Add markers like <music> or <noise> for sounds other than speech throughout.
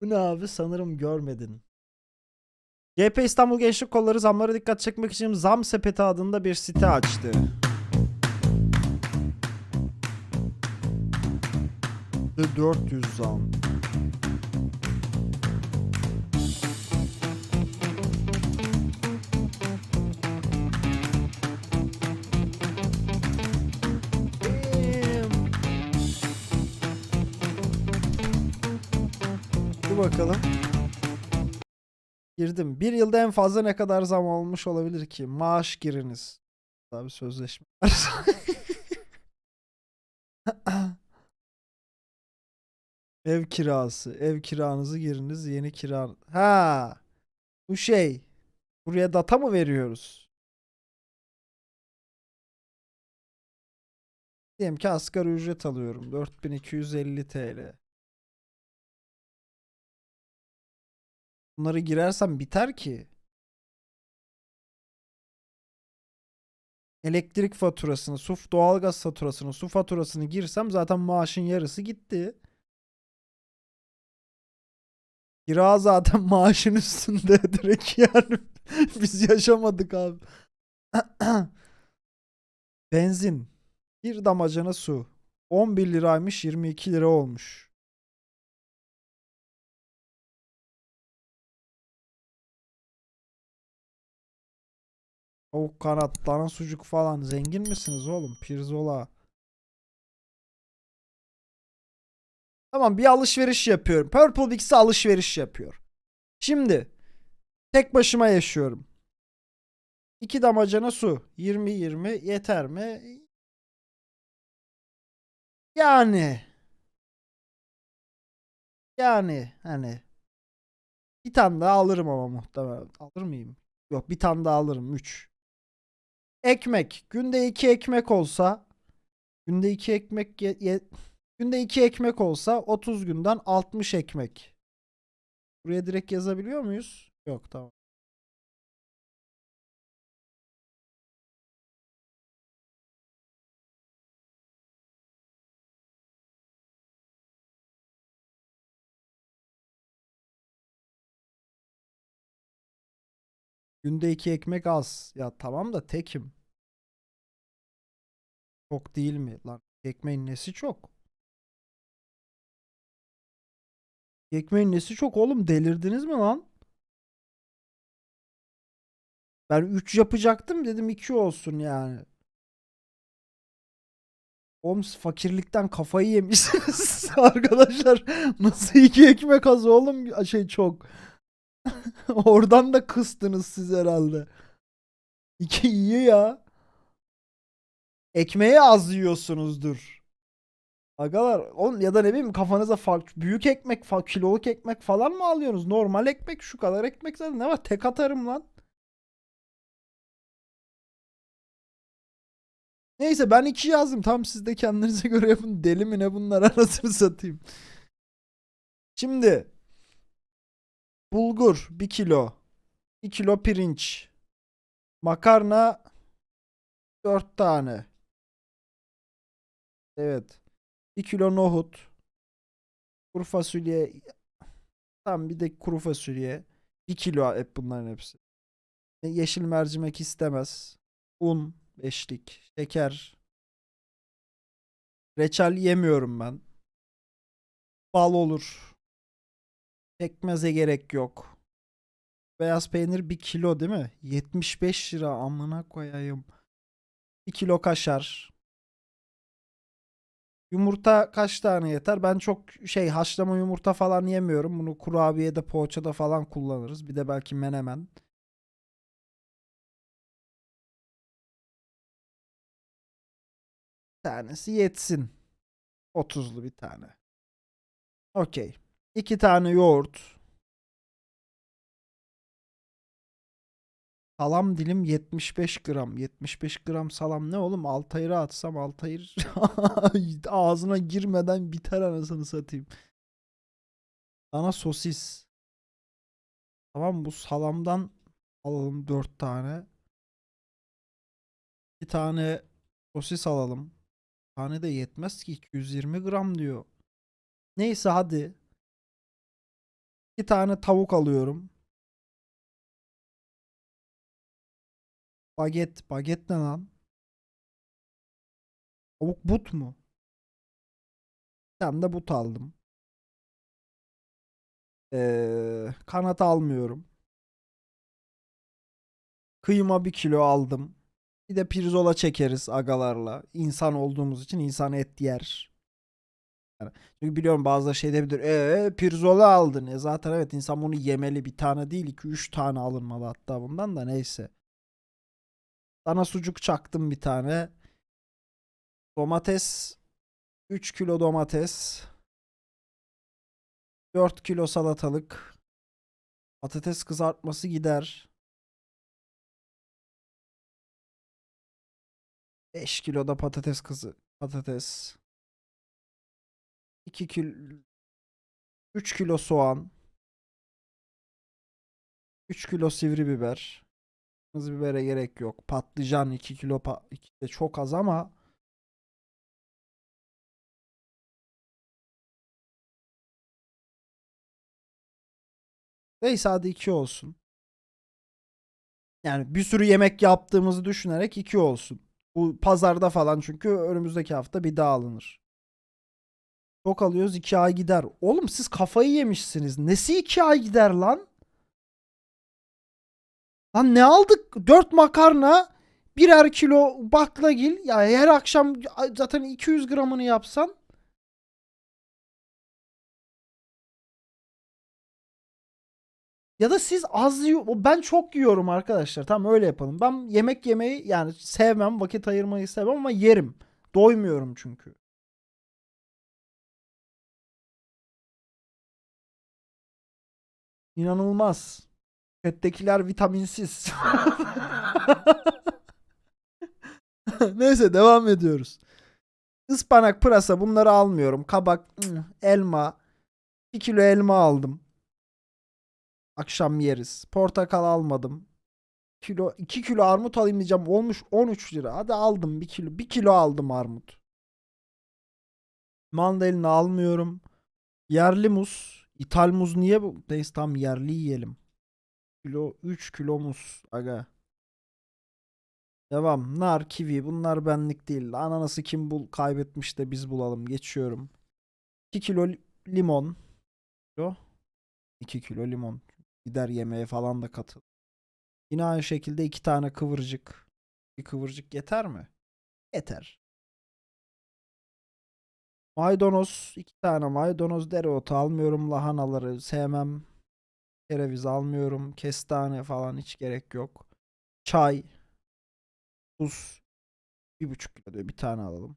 Bu ne abi sanırım görmedin. GP İstanbul Gençlik Kolları zamlara dikkat çekmek için Zam Sepeti adında bir site açtı. The 400 zam. Bakalım. Girdim. Bir yılda en fazla ne kadar zam olmuş olabilir ki? Maaş giriniz. Abi sözleşme var. <laughs> Ev kirası. Ev kiranızı giriniz. Yeni kira. Ha. Bu şey. Buraya data mı veriyoruz? Diyelim ki asgari ücret alıyorum. 4250 TL. Bunları girersem biter ki. Elektrik faturasını, su, doğalgaz faturasını, su faturasını girsem zaten maaşın yarısı gitti. Kira zaten <laughs> maaşın üstünde <laughs> direkt yani. <laughs> Biz yaşamadık abi. <clears throat> Benzin. Bir damacana su. 11 liraymış 22 lira olmuş. Tavuk kanat, dana sucuk falan. Zengin misiniz oğlum? Pirzola. Tamam bir alışveriş yapıyorum. Purple Bix'e alışveriş yapıyor. Şimdi tek başıma yaşıyorum. İki damacana su. 20-20 yeter mi? Yani. Yani hani. Bir tane daha alırım ama muhtemelen. Alır mıyım? Yok bir tane daha alırım. 3. Ekmek. Günde iki ekmek olsa günde iki ekmek ye- ye- günde iki ekmek olsa 30 günden 60 ekmek. Buraya direkt yazabiliyor muyuz? Yok tamam. Günde iki ekmek az. Ya tamam da tekim. Çok değil mi? Lan ekmeğin nesi çok? Ekmeğin nesi çok oğlum? Delirdiniz mi lan? Ben 3 yapacaktım dedim 2 olsun yani. Oğlum fakirlikten kafayı yemişsiniz <laughs> arkadaşlar. Nasıl iki ekmek az oğlum şey çok. <laughs> Oradan da kıstınız siz herhalde. İki iyi ya. Ekmeği az yiyorsunuzdur. Agalar on ya da ne bileyim kafanıza fark büyük ekmek, fa kiloluk ekmek falan mı alıyorsunuz? Normal ekmek şu kadar ekmek zaten ne var? Tek atarım lan. Neyse ben iki yazdım. Tam siz de kendinize göre yapın. Deli mi ne bunlar <laughs> arasını satayım. Şimdi bulgur 1 kilo. 1 kilo pirinç. Makarna 4 tane. Evet. 1 kilo nohut. Kuru fasulye. Tam bir de kuru fasulye. 1 kilo hep bunların hepsi. E, Yeşil mercimek istemez. Un, beşlik, şeker. Reçel yemiyorum ben. Bal olur. Pekmeze gerek yok. Beyaz peynir 1 kilo değil mi? 75 lira amına koyayım. 1 kilo kaşar. Yumurta kaç tane yeter? Ben çok şey haşlama yumurta falan yemiyorum. Bunu kurabiyede, poğaçada falan kullanırız. Bir de belki menemen. Bir tanesi yetsin. 30'lu bir tane. Okey. İki tane yoğurt. Salam dilim 75 gram. 75 gram salam ne oğlum? Altayır'a atsam Altayır <laughs> ağzına girmeden biter anasını satayım. Sana sosis. Tamam bu salamdan alalım 4 tane. Bir tane sosis alalım. Tane de yetmez ki 220 gram diyor. Neyse hadi. İki tane tavuk alıyorum. Baget. Baget ne lan? Tavuk but mu? Bir tane de but aldım. Ee, kanat almıyorum. Kıyma bir kilo aldım. Bir de pirzola çekeriz agalarla. İnsan olduğumuz için insan et yer. Çünkü biliyorum bazıları şey diyebilir. Eee pirzola aldın. E zaten evet insan bunu yemeli. Bir tane değil 2-3 tane alınmalı hatta bundan da neyse. Dana sucuk çaktım bir tane. Domates 3 kilo domates. 4 kilo salatalık. Patates kızartması gider. 5 kilo da patates kızı patates. 2 kilo 3 kilo soğan. 3 kilo sivri biber. Kırmızı bibere gerek yok. Patlıcan 2 kilo pa 2 de çok az ama Neyse hadi 2 olsun. Yani bir sürü yemek yaptığımızı düşünerek 2 olsun. Bu pazarda falan çünkü önümüzdeki hafta bir daha alınır. Çok alıyoruz 2 ay gider. Oğlum siz kafayı yemişsiniz. Nesi 2 ay gider lan? Lan ne aldık? 4 makarna, birer kilo baklagil. Ya her akşam zaten 200 gramını yapsan. Ya da siz az yiyor. Ben çok yiyorum arkadaşlar. Tamam öyle yapalım. Ben yemek yemeyi yani sevmem. Vakit ayırmayı sevmem ama yerim. Doymuyorum çünkü. İnanılmaz. Chat'tekiler vitaminsiz. <laughs> Neyse devam ediyoruz. Ispanak, pırasa bunları almıyorum. Kabak, elma. 2 kilo elma aldım. Akşam yeriz. Portakal almadım. Kilo 2 kilo armut alayım diyeceğim. Olmuş 13 lira. Hadi aldım 1 kilo. 1 kilo aldım armut. Mandalina almıyorum. Yerli muz. İthal muz niye bu? Neyse tam yerli yiyelim. Kilo 3 kilo muz. Aga. Devam. Nar, kivi bunlar benlik değil. Ananası kim bul kaybetmiş de biz bulalım. Geçiyorum. 2 kilo li- limon. Kilo. 2 kilo limon. Gider yemeğe falan da katıl. Yine aynı şekilde iki tane kıvırcık. Bir kıvırcık yeter mi? Yeter. Maydanoz. iki tane maydanoz dereotu almıyorum. Lahanaları sevmem. Kereviz almıyorum. Kestane falan hiç gerek yok. Çay. Tuz. Bir buçuk kilo diyor. Bir tane alalım.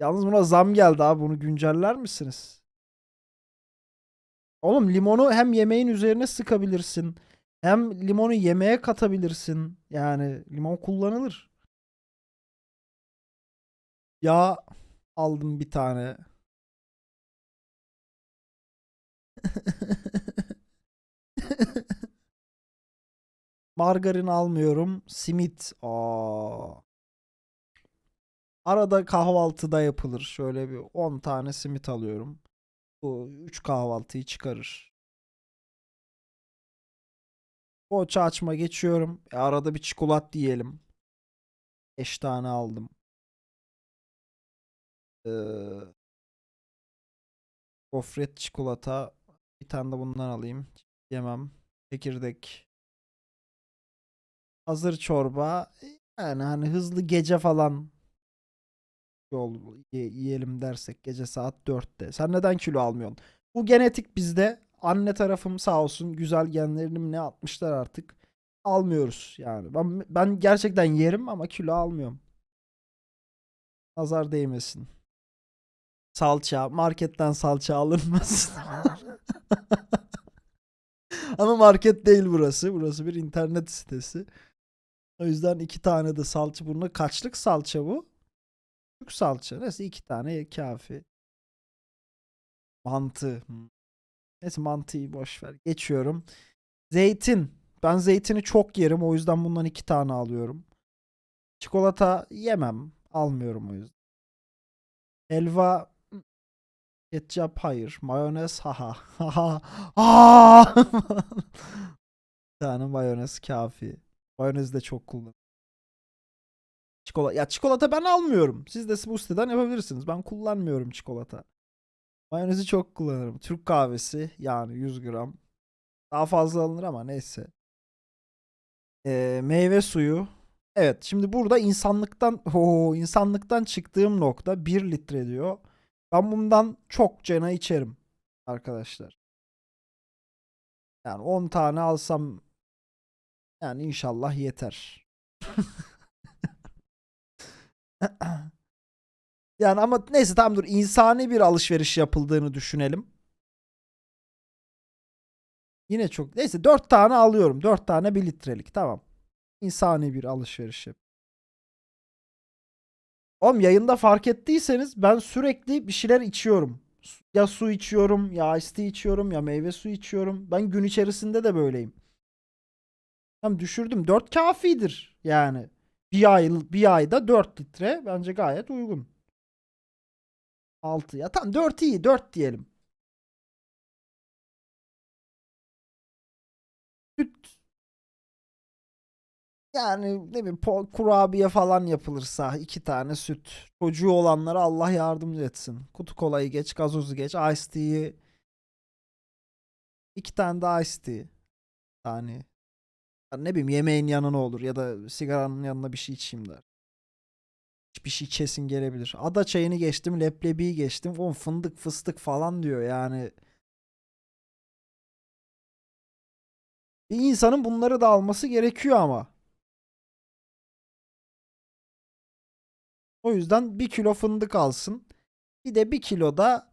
Yalnız buna zam geldi abi. Bunu günceller misiniz? Oğlum limonu hem yemeğin üzerine sıkabilirsin. Hem limonu yemeğe katabilirsin. Yani limon kullanılır. Yağ aldım bir tane. <laughs> Margarin almıyorum. Simit. Aa. Arada kahvaltıda yapılır. Şöyle bir 10 tane simit alıyorum. Bu 3 kahvaltıyı çıkarır. Poğaça açma geçiyorum. E, arada bir çikolat yiyelim. 5 tane aldım. Ee, gofret çikolata. Bir tane de bundan alayım. Yemem. Çekirdek. Hazır çorba. Yani hani hızlı gece falan yol ye- yiyelim dersek gece saat 4'te. Sen neden kilo almıyorsun? Bu genetik bizde. Anne tarafım sağ olsun güzel genlerini ne atmışlar artık. Almıyoruz yani. Ben ben gerçekten yerim ama kilo almıyorum. Nazar değmesin. Salça, marketten salça alınmaz. <laughs> <laughs> Ama market değil burası. Burası bir internet sitesi. O yüzden iki tane de salça. Bunda kaçlık salça bu? Küçük salça. Neyse iki tane kafi. Mantı. Hmm. Neyse mantıyı boş ver. Geçiyorum. Zeytin. Ben zeytini çok yerim. O yüzden bundan iki tane alıyorum. Çikolata yemem. Almıyorum o yüzden. Helva Ketçap hayır. Mayonez haha. Haha. Aa! <laughs> Bir tane mayonez kafi. Mayonez de çok kullanıyorum. Çikolata. Ya çikolata ben almıyorum. Siz de bu siteden yapabilirsiniz. Ben kullanmıyorum çikolata. Mayonezi çok kullanırım. Türk kahvesi yani 100 gram. Daha fazla alınır ama neyse. Ee, meyve suyu. Evet şimdi burada insanlıktan <laughs> o insanlıktan çıktığım nokta 1 litre diyor. Ben bundan çok cana içerim arkadaşlar. Yani 10 tane alsam yani inşallah yeter. <laughs> Yani ama neyse tamam dur insani bir alışveriş yapıldığını düşünelim. Yine çok neyse 4 tane alıyorum. 4 tane 1 litrelik tamam. İnsani bir alışveriş yap. Oğlum yayında fark ettiyseniz ben sürekli bir şeyler içiyorum. Ya su içiyorum, ya tea içiyorum, ya meyve suyu içiyorum. Ben gün içerisinde de böyleyim. Tamam düşürdüm. 4 kafidir yani. Bir ay bir ayda 4 litre bence gayet uygun. 6 ya tamam 4 iyi 4 diyelim. Yani ne bileyim kurabiye falan yapılırsa iki tane süt. Çocuğu olanlara Allah yardımcı etsin. Kutu kolayı geç, gazozu geç, iced tea'yi iki tane de iced tea. Yani ya ne bileyim yemeğin yanına olur ya da sigaranın yanına bir şey içeyim der. bir şey kesin gelebilir. Ada çayını geçtim, leblebiyi geçtim. Oğlum fındık fıstık falan diyor yani. Bir insanın bunları da alması gerekiyor ama. O yüzden bir kilo fındık alsın. Bir de bir kilo da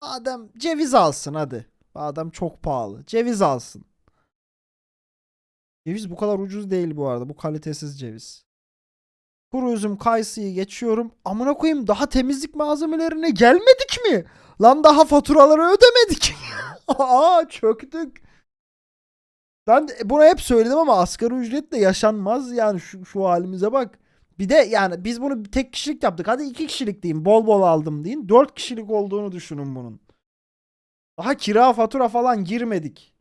adam ceviz alsın hadi. Adam çok pahalı. Ceviz alsın. Ceviz bu kadar ucuz değil bu arada. Bu kalitesiz ceviz. Kuru üzüm kayısıyı geçiyorum. Amına koyayım daha temizlik malzemelerine gelmedik mi? Lan daha faturaları ödemedik. <laughs> Aa çöktük. Ben de bunu hep söyledim ama asgari ücretle yaşanmaz yani şu, şu halimize bak. Bir de yani biz bunu tek kişilik yaptık. Hadi iki kişilik deyin. Bol bol aldım deyin. Dört kişilik olduğunu düşünün bunun. Daha kira fatura falan girmedik.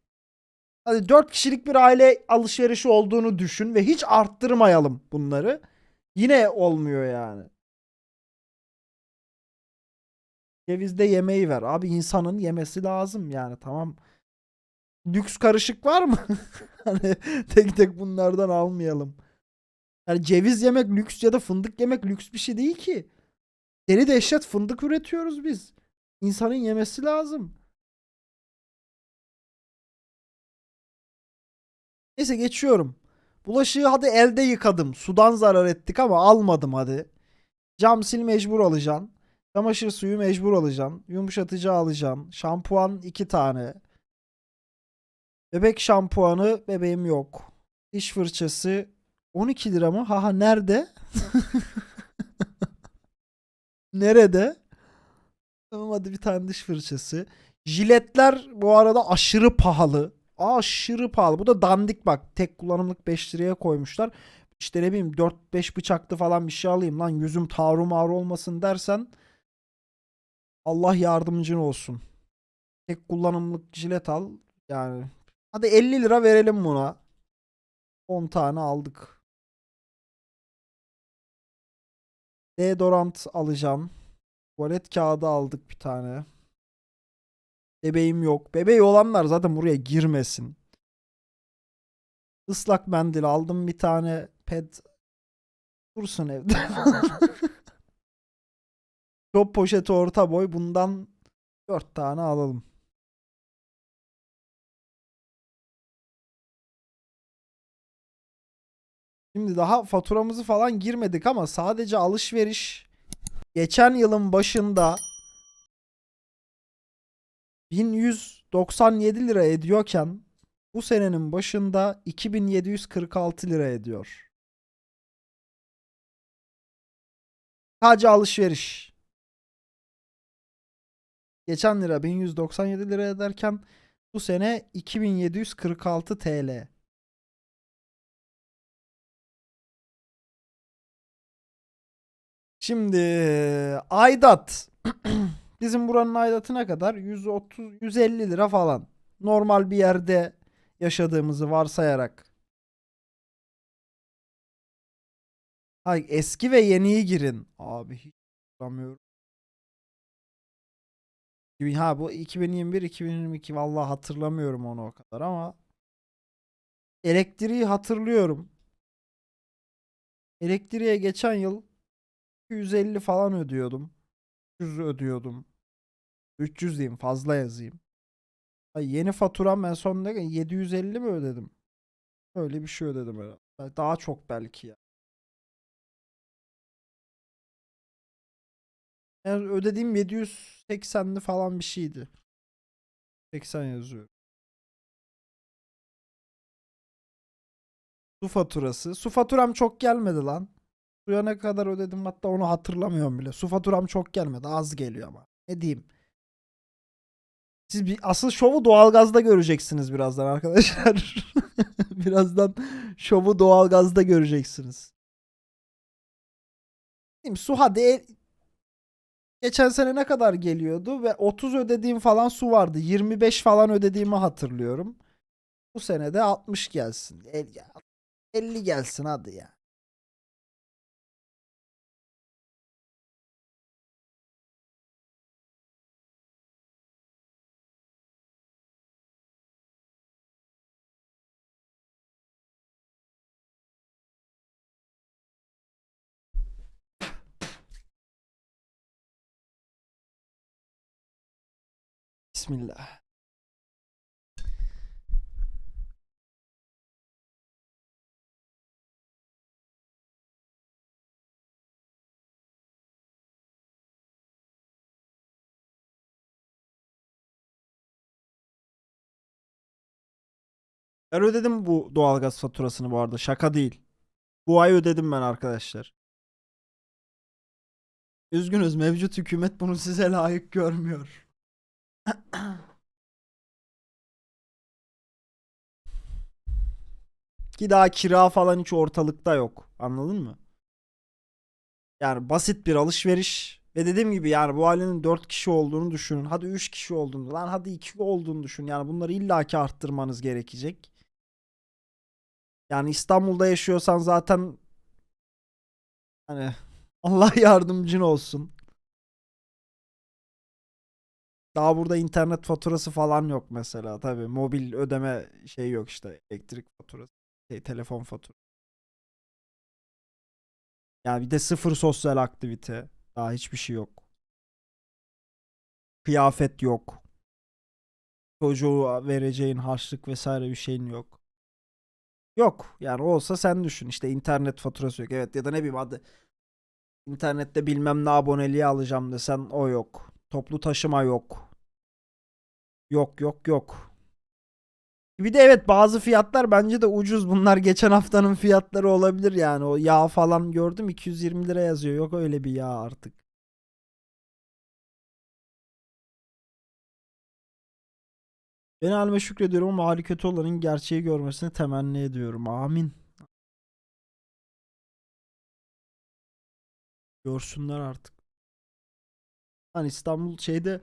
Hadi dört kişilik bir aile alışverişi olduğunu düşün ve hiç arttırmayalım bunları. Yine olmuyor yani. Cevizde yemeği ver. Abi insanın yemesi lazım yani tamam. Lüks karışık var mı? <laughs> hani tek tek bunlardan almayalım. Yani ceviz yemek lüks ya da fındık yemek lüks bir şey değil ki. Deli dehşet fındık üretiyoruz biz. İnsanın yemesi lazım. Neyse geçiyorum. Bulaşığı hadi elde yıkadım. Sudan zarar ettik ama almadım hadi. Cam sil mecbur alacaksın. Çamaşır suyu mecbur alacaksın. Yumuşatıcı alacaksın. Şampuan iki tane. Bebek şampuanı bebeğim yok. Diş fırçası 12 lira mı? Haha nerede? <laughs> Nerede? Tamam hadi bir tane diş fırçası. Jiletler bu arada aşırı pahalı. Aşırı pahalı. Bu da dandik bak. Tek kullanımlık 5 liraya koymuşlar. İşte ne bileyim 4-5 bıçaklı falan bir şey alayım lan yüzüm tavru mağru olmasın dersen Allah yardımcın olsun. Tek kullanımlık jilet al. Yani hadi 50 lira verelim buna. 10 tane aldık. Deodorant alacağım. Tuvalet kağıdı aldık bir tane. Bebeğim yok. Bebeği olanlar zaten buraya girmesin. Islak mendil aldım bir tane. Ped dursun evde. <laughs> Çöp poşeti orta boy. Bundan 4 tane alalım. Şimdi daha faturamızı falan girmedik ama sadece alışveriş geçen yılın başında 1197 lira ediyorken bu senenin başında 2746 lira ediyor. Sadece alışveriş. Geçen lira 1197 lira ederken bu sene 2746 TL. Şimdi aidat. <clears throat> Bizim buranın aidatı kadar? 130 150 lira falan. Normal bir yerde yaşadığımızı varsayarak. Hay eski ve yeniyi girin. Abi hiç hatırlamıyorum. Ha bu 2021 2022 vallahi hatırlamıyorum onu o kadar ama elektriği hatırlıyorum. Elektriğe geçen yıl 250 falan ödüyordum. 300 ödüyordum. 300 diyeyim fazla yazayım. Ay yeni faturam en son ne 750 mi ödedim? Öyle bir şey ödedim herhalde. Daha çok belki ya. Yani ödediğim 780'li falan bir şeydi. 80 yazıyor. Su faturası. Su faturam çok gelmedi lan. Suya ne kadar ödedim hatta onu hatırlamıyorum bile. Su faturam çok gelmedi. Az geliyor ama. Ne diyeyim? Siz bir asıl şovu doğalgazda göreceksiniz birazdan arkadaşlar. <laughs> birazdan şovu doğalgazda göreceksiniz. Diyeyim, su hadi el- geçen sene ne kadar geliyordu ve 30 ödediğim falan su vardı. 25 falan ödediğimi hatırlıyorum. Bu sene de 60 gelsin. El, ya, 50 gelsin hadi ya. Bismillah. Ben ödedim bu doğalgaz faturasını bu arada. Şaka değil. Bu ay ödedim ben arkadaşlar. Üzgünüz mevcut hükümet bunu size layık görmüyor. <clears throat> Ki daha kira falan hiç ortalıkta yok. Anladın mı? Yani basit bir alışveriş. Ve dediğim gibi yani bu ailenin 4 kişi olduğunu düşünün. Hadi 3 kişi olduğunu. Lan hadi 2 olduğunu düşün. Yani bunları illaki arttırmanız gerekecek. Yani İstanbul'da yaşıyorsan zaten hani <laughs> Allah yardımcın olsun. Daha burada internet faturası falan yok mesela. Tabii mobil ödeme şey yok işte. Elektrik faturası, şey, telefon faturası. Yani bir de sıfır sosyal aktivite. Daha hiçbir şey yok. Kıyafet yok. Çocuğu vereceğin harçlık vesaire bir şeyin yok. Yok. Yani olsa sen düşün. İşte internet faturası yok. Evet ya da ne bileyim hadi. İnternette bilmem ne aboneliği alacağım desen o yok. Toplu taşıma yok. Yok yok yok. Bir de evet bazı fiyatlar bence de ucuz. Bunlar geçen haftanın fiyatları olabilir yani. O yağ falan gördüm 220 lira yazıyor. Yok öyle bir yağ artık. Ben halime şükrediyorum ama hali kötü olanın gerçeği görmesini temenni ediyorum. Amin. Görsünler artık. Hani İstanbul şeyde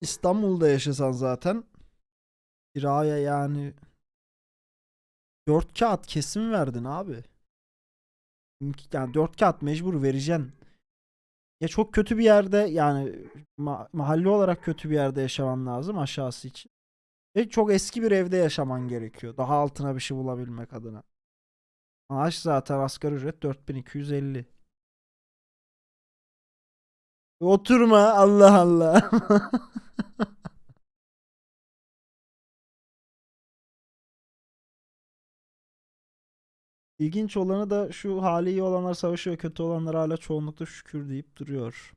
İstanbul'da yaşasan zaten kiraya yani 4 kağıt kesin verdin abi. Yani 4 kağıt mecbur vereceksin. Ya çok kötü bir yerde yani ma- mahalle olarak kötü bir yerde yaşaman lazım aşağısı için. Ve çok eski bir evde yaşaman gerekiyor. Daha altına bir şey bulabilmek adına. Maaş zaten asgari ücret 4250. Oturma Allah Allah. <laughs> İlginç olanı da şu hali iyi olanlar savaşıyor, kötü olanlar hala çoğunlukla şükür deyip duruyor.